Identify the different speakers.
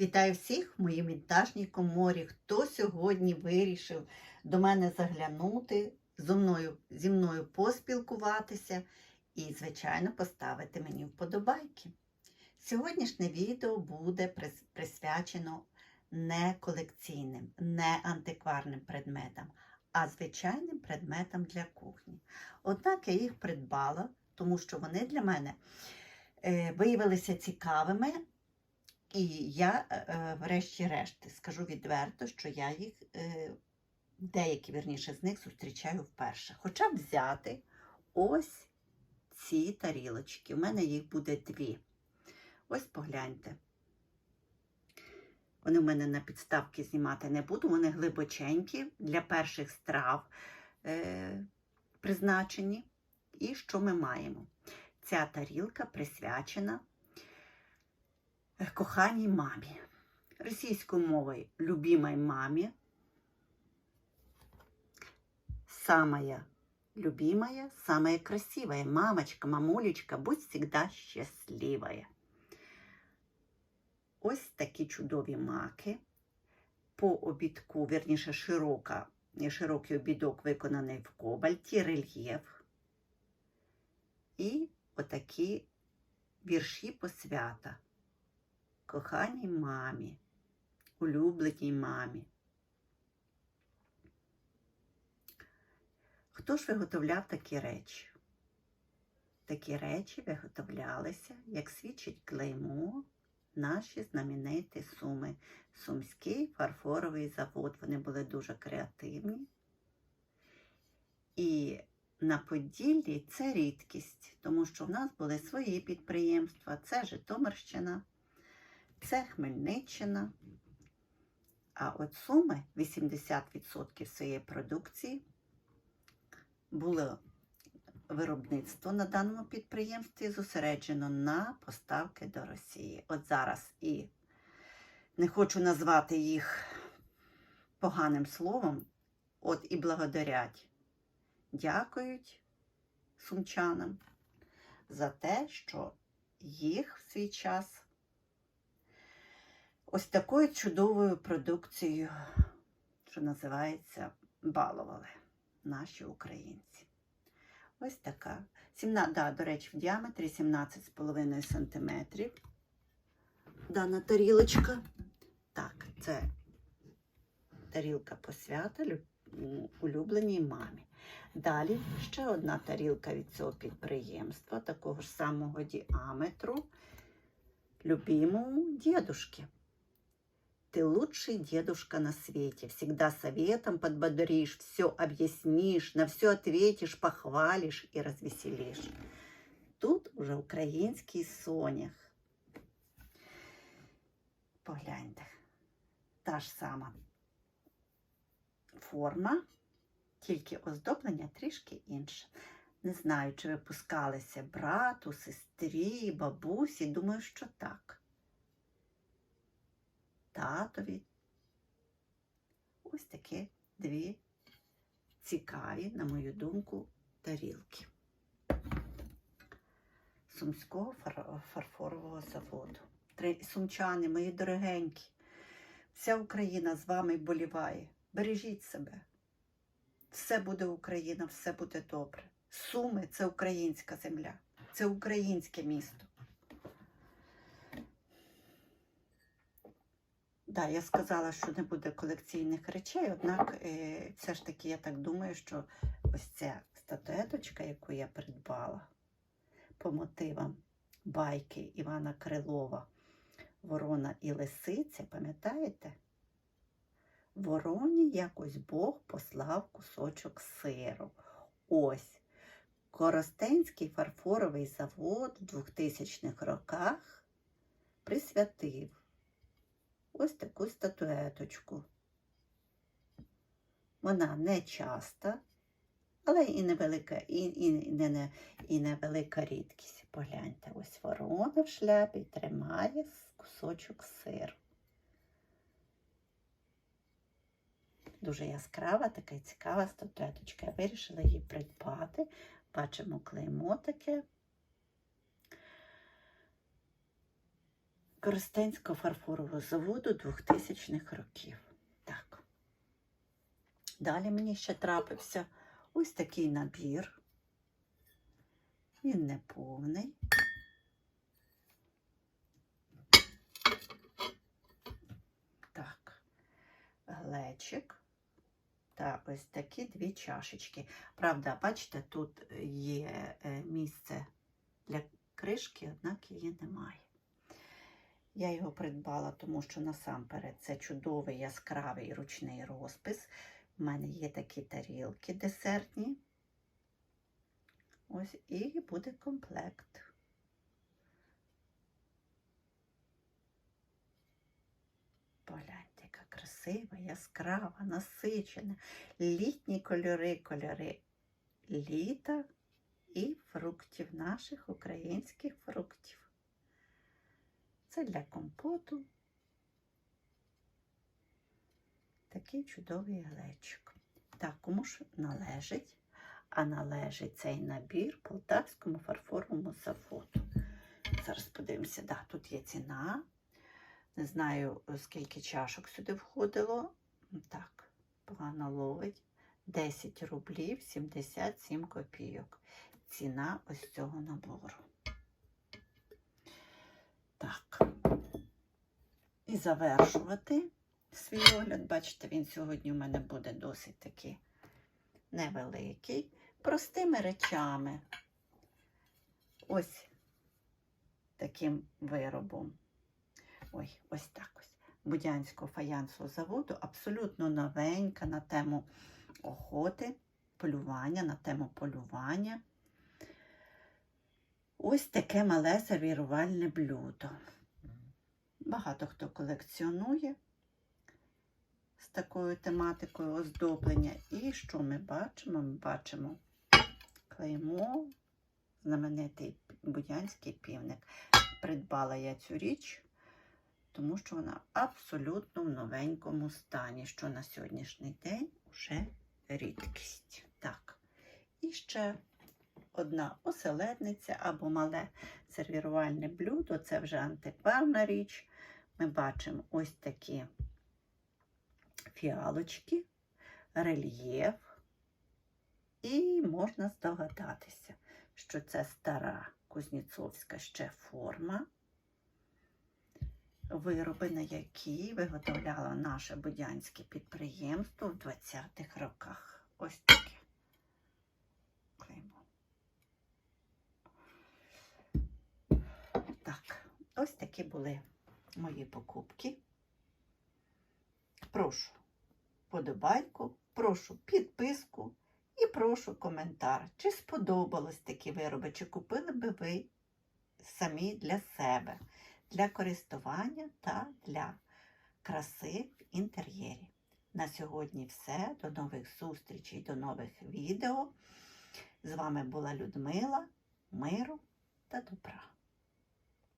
Speaker 1: Вітаю всіх в моїй вінтажній коморі. Хто сьогодні вирішив до мене заглянути, зі мною, зі мною поспілкуватися і, звичайно, поставити мені вподобайки. Сьогоднішнє відео буде прис- присвячено не колекційним, не антикварним предметам, а звичайним предметам для кухні. Однак я їх придбала, тому що вони для мене е, виявилися цікавими. І я, е, е, врешті-решт, скажу відверто, що я їх, е, деякі вірніше з них зустрічаю вперше. Хоча б взяти ось ці тарілочки. У мене їх буде дві. Ось погляньте. Вони в мене на підставки знімати не буду, вони глибоченькі для перших страв е, призначені. І що ми маємо? Ця тарілка присвячена коханій мамі. Російською мовою любимой мамі. Самая любимая, самая красивая. Мамочка, мамулечка, будь всегда щасливая. Ось такі чудові маки. По обідку, вірніше, широка, широкий обідок виконаний в кобальті, рельєф. І отакі вірші посвята коханій мамі, улюбленій мамі. Хто ж виготовляв такі речі? Такі речі виготовлялися, як свідчить клеймо, наші знамениті суми. Сумський фарфоровий завод. Вони були дуже креативні. І на Поділлі це рідкість, тому що в нас були свої підприємства, це Житомирщина, це Хмельниччина. А от суми 80% своєї продукції було виробництво на даному підприємстві зосереджено на поставки до Росії. От зараз і не хочу назвати їх поганим словом, от і благодарять, дякують сумчанам за те, що їх в свій час ось такою чудовою продукцією, що називається, балували наші українці. Ось така. 17, да, до речі, в діаметрі 17,5 см. Дана тарілочка. Так, це тарілка посвята лю- улюбленій мамі. Далі ще одна тарілка від цього підприємства, такого ж самого діаметру, любимому дедушке. Ты лучший дедушка на свете. Всегда советом подбодришь, все объяснишь, на все ответишь, похвалишь и развеселишь. Тут уже український сонях. Погляньте. Та ж сама форма, тільки оздоблення трішки інше. Не знаю, чи випускалися брату, сестрі, бабусі. Думаю, що так татові. Ось такі дві цікаві, на мою думку, тарілки. Сумського фар- фарфорового заводу. Сумчани, мої дорогенькі, вся Україна з вами вболіває. Бережіть себе. Все буде Україна, все буде добре. Суми це українська земля, це українське місто. Да, я сказала, що не буде колекційних речей, однак е, все ж таки я так думаю, що ось ця статуеточка, яку я придбала по мотивам байки Івана Крилова Ворона і Лисиця, пам'ятаєте? Вороні якось Бог послав кусочок сиру. Ось Коростенський фарфоровий завод в 2000-х роках присвятив ось таку статуеточку. Вона не часта, але і невелика, і, і, не, не, і невелика рідкість. Погляньте, ось ворона в шляпі тримає кусочок сиру. Дуже яскрава, така цікава статуеточка. Я вирішила її придбати. Бачимо клеймо таке. Коростенського фарфорового заводу 2000-х років. Так. Далі мені ще трапився ось такий набір. Він не повний. Так, глечик та ось такі дві чашечки. Правда, бачите, тут є е, місце для кришки, однак її немає. Я його придбала, тому що насамперед це чудовий яскравий ручний розпис. У мене є такі тарілки десертні. Ось і буде комплект. Погляньте, яка красива, яскрава, насичена, літні кольори, кольори літа і фруктів, наших українських фруктів. Це для компоту. Такий чудовий глечик. Так, кому ж належить? А належить цей набір Полтавському фарфоровому заводу. Зараз подивимося, да, тут є ціна. Не знаю, скільки чашок сюди входило. Так, погано ловить. 10 рублів 77 копійок. Ціна ось цього набору. Так. І завершувати свій огляд. Бачите, він сьогодні у мене буде досить такий невеликий. Простими речами. Ось таким виробом. Ой, ось так ось. Будянського фаянсового заводу. Абсолютно новенька на тему охоти, полювання, на тему полювання. Ось таке мале сервірувальне блюдо. Багато хто колекціонує з такою тематикою оздоблення. І що ми бачимо? Ми бачимо клеймо, знаменитий будянський півник. Придбала я цю річ, тому що вона абсолютно в новенькому стані, що на сьогоднішній день вже рідкість. Так, і ще одна оселедниця або мале сервірувальне блюдо це вже антикварна річ. Ми бачимо ось такі фіалочки, рельєф, і можна здогадатися, що це стара кузнєцовська ще форма, вироби, на які виготовляло наше будянське підприємство в 20-х роках. Ось таке. Ось такі були мої покупки. Прошу подобайку, прошу підписку і прошу коментар, чи сподобались такі вироби, чи купили би ви самі для себе, для користування та для краси в інтер'єрі. На сьогодні все. До нових зустрічей, до нових відео. З вами була Людмила, миру та добра.